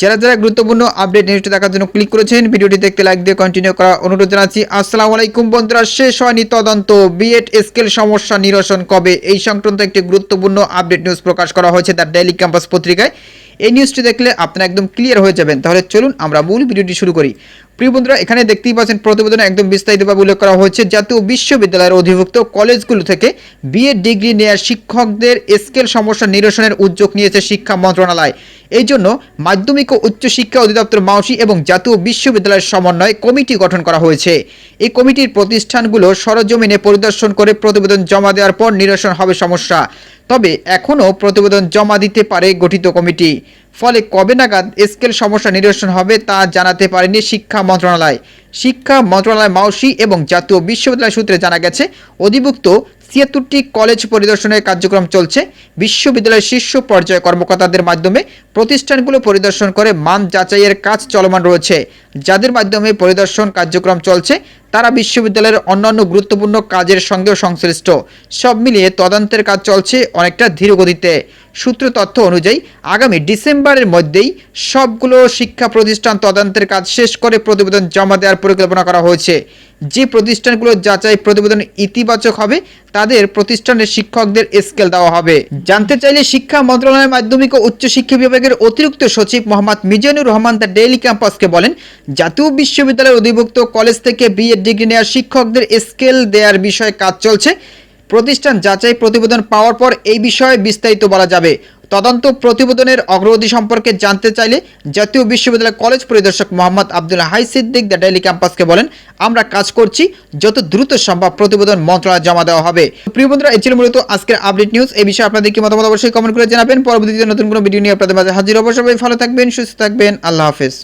যারা যারা গুরুত্বপূর্ণ আপডেট নিউজটি দেখার জন্য ক্লিক করেছেন, ভিডিওটি দেখতে লাইক দিয়ে কন্টিনিউ করা অনুরোধ জানাচ্ছি। আসসালামু আলাইকুম বন্ধুরা, শেষ হয়নি তদন্ত। বিএড স্কেল সমস্যা নিরসন কবে? এই সংক্রান্ত একটি গুরুত্বপূর্ণ আপডেট নিউজ প্রকাশ করা হয়েছে তার ডেইলি ক্যাম্পাস পত্রিকায়। এই নিউজটি দেখলে আপনারা একদম ক্লিয়ার হয়ে যাবেন। তাহলে চলুন আমরা মূল ভিডিওটি শুরু করি। প্রিয় বন্ধুরা, এখানে দেখতেই পাচ্ছেন প্রতিবেদনে একদম বিস্তারিতভাবে উল্লেখ করা হয়েছে, জাতীয় বিশ্ববিদ্যালয়ের অধিভুক্ত কলেজগুলো থেকে বিএড ডিগ্রি নেওয়ার শিক্ষকদের স্কেল সমস্যা নিরসনের উদ্যোগ নিয়েছে শিক্ষা মন্ত্রণালয়। এই জন্য মাধ্যমিক ও উচ্চ শিক্ষা অধিদপ্তর মাউসি এবং জাতীয় বিশ্ববিদ্যালয়ের সমন্বয়ে কমিটি গঠন করা হয়েছে। এই কমিটির প্রতিষ্ঠানগুলো সরজমিনে পরিদর্শন করে প্রতিবেদন জমা দেওয়ার পর নিরসন হবে সমস্যা। তবে এখনও প্রতিবেদন জমা দিতে পারে গঠিত কমিটি। ফলে কবে নাগাদ স্কেল সমস্যা নিরসন হবে তা জানাতে পারেনি শিক্ষা মন্ত্রণালয়। শিক্ষা মন্ত্রণালয় মাউসি এবং জাতীয় বিশ্ববিদ্যালয় সূত্রে জানা গেছে, অধিভুক্ত ছিয়াত্তরটি কলেজ পরিদর্শনের কার্যক্রম চলছে। বিশ্ববিদ্যালয়ের শীর্ষ পর্যায়ে কর্মকর্তাদের মাধ্যমে প্রতিষ্ঠানগুলো পরিদর্শন করে মান যাচাইয়ের কাজ চলমান রয়েছে। যাদের মাধ্যমে পরিদর্শন কার্যক্রম চলছে, তারা বিশ্ববিদ্যালয়ের অন্যান্য গুরুত্বপূর্ণ কাজের সঙ্গেও সংশ্লিষ্ট। সব মিলিয়ে তদন্তের কাজ চলছে অনেকটা ধীরগতিতে। সূত্র তথ্য অনুযায়ী, আগামী ডিসেম্বরের মধ্যেই সবগুলো শিক্ষা প্রতিষ্ঠান তদন্তের কাজ শেষ করে প্রতিবেদন জমা দেওয়ার পরিকল্পনা করা হয়েছে। যে প্রতিষ্ঠানগুলো যাচাই প্রতিবেদন ইতিবাচক হবে, তাদের প্রতিষ্ঠানের শিক্ষকদের স্কেল দেওয়া হবে। জানতে চাইলে শিক্ষা মন্ত্রণালয়ের মাধ্যমিক ও উচ্চ শিক্ষা বিভাগের অতিরিক্ত সচিব মোহাম্মদ মিজানুর রহমান দ্য ডেইলি ক্যাম্পাসকে বলেন, জাতীয় বিশ্ববিদ্যালয়ের অধিভুক্ত কলেজ থেকে বিএড ডিগ্রি নেওয়ার শিক্ষকদের স্কেল দেওয়ার বিষয়ে কাজ চলছে। প্রতিষ্ঠান যাচাই প্রতিবেদন পাওয়ার পর এই বিষয়ে বিস্তারিত বলা যাবে। তদন্ত প্রতিবেদনের অগ্রগতি সম্পর্কে জানতে চাইলে জাতীয় বিশ্ববিদ্যালয় কলেজ পরিদর্শক মোহাম্মদ আব্দুল হাই সিদ্দিক দ্য ডেইলি ক্যাম্পাসকে বলেন, আমরা কাজ করছি যত দ্রুত সম্ভব প্রতিবেদন মন্ত্রণালয়ে জমা দেওয়া হবে। প্রিয় বন্ধুরা, এই ছিল মূলত আজকের আপডেট নিউজ। এই বিষয়ে আপনাদের কি মতামত অবশ্যই কমেন্ট করে জানাবেন। পরবর্তীতে নতুন কোনো ভিডিও নিয়ে আপনাদের মাঝে হাজির অবশ্যই ভালো থাকবেন, সুস্থ থাকবেন। আল্লাহ হাফেজ।